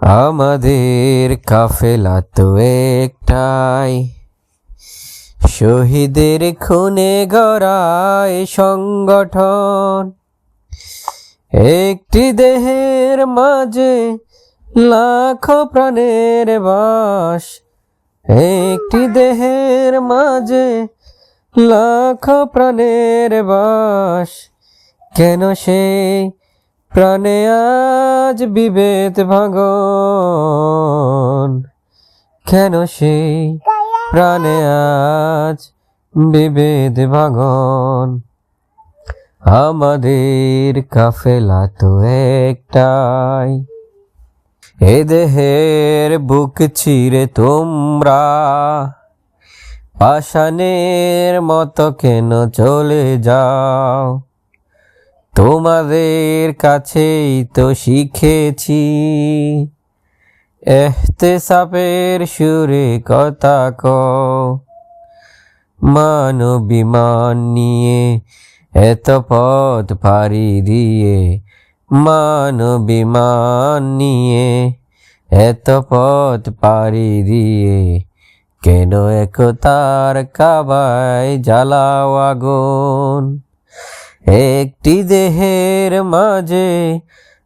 আমাদের কাফেলা তো একটাই। শহীদের খুনে গড়ায় সংগঠন। একটি দেহের মাঝে লাখ প্রাণের বাস। একটি দেহের মাঝে লাখ প্রাণের বাস। কেন সেই প্রাণে আজ বিভেদ ভাগন কেন সেই প্রাণে আজ বিভেদ ভাগন আমাদের কাফেলা তো একটাই। এ দেহের বুক চিরে তোমরা। পাষাণের মতো কেন চলে যাও? তোমাদের কাছেই তো শিখেছি। এহতে সাপের সুরে কথা কও। মানবিমান নিয়ে এত পথ পাড়ি দিয়ে মানবিমান নিয়ে এত পথ পাড়ি দিয়ে, কেন একতার কাবায় জ্বালাও আগুন? একটি দেহের মাঝে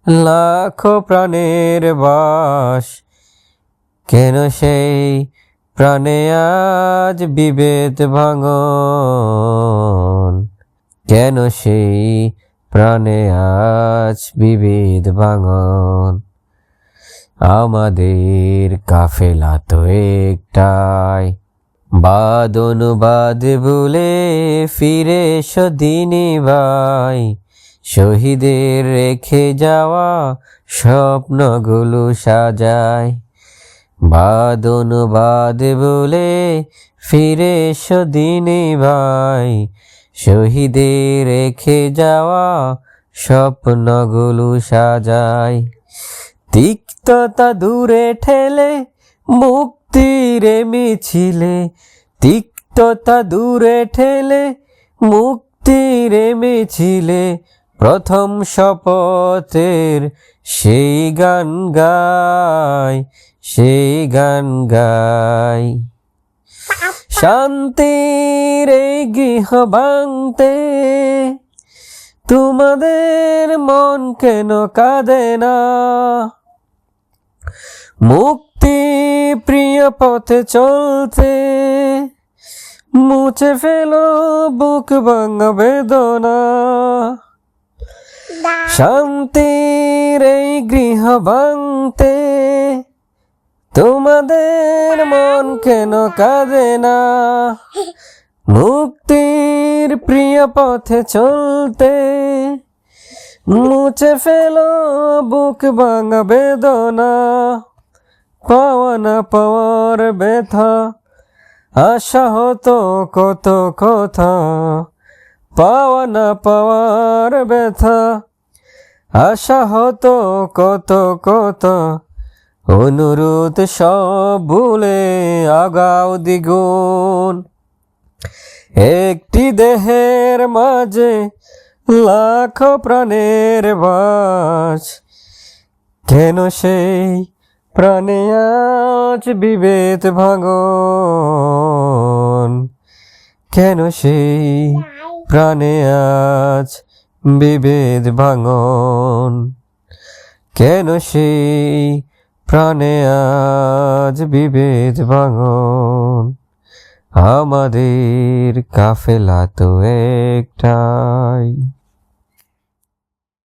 লাখ প্রাণের বাস। কেন সেই প্রাণে আজ বিভেদ ভাঙন? কেন সেই প্রাণে আজ বিভেদ ভাঙন? আমাদের কাফেলা তো একটাই। বাদ অনুবাদ বলে ফিরে সদিনী ভাই। শহীদের রেখে যাওয়া স্বপ্নগুলো সাজায় বাদ অনুবাদ বলে ফিরে সদিনী ভাই। শহীদের রেখে যাওয়া স্বপ্নগুলো সাজায় তিক্ততা দূরে ঠেলে মুক্তিরে মিছিলে তিক্ততা দূরে ঠেলে, মুক্তিরে মিছিলে প্রথম শপথের সেই গান গায় সেই গান গায় শান্তির গৃহ ভাঙতে তোমাদের মন কেন কাঁদে না? মুক্তি প্রিয় পথে চলতে মুছে ফেলো বুক ভাঙা বেদনা। শান্তির এই গৃহ ভাঙতে তোমাদের মন কেন কাঁদে না? মুক্তির প্রিয় পথে চলতে মুছে ফেলো বুক ভাঙা বেদনা। পাওয়া না পাওয়ার ব্যথা, আশা হতো কত কথা পাওয়া না পাওয়ার ব্যথা, আশা হতো কত কথা, অনুরোধ সব ভুলে আগাও দ্বিগুণ। একটি দেহের মাঝে লাখ প্রাণের বাস, কেন সেই প্রাণে আজ বিভেদ ভাগন কেন সেই প্রাণে আজ বিভেদ ভাঙন? কেন সেই প্রাণে আজ বিভেদ ভাঙন? আমাদের কাফেলা তো একটাই।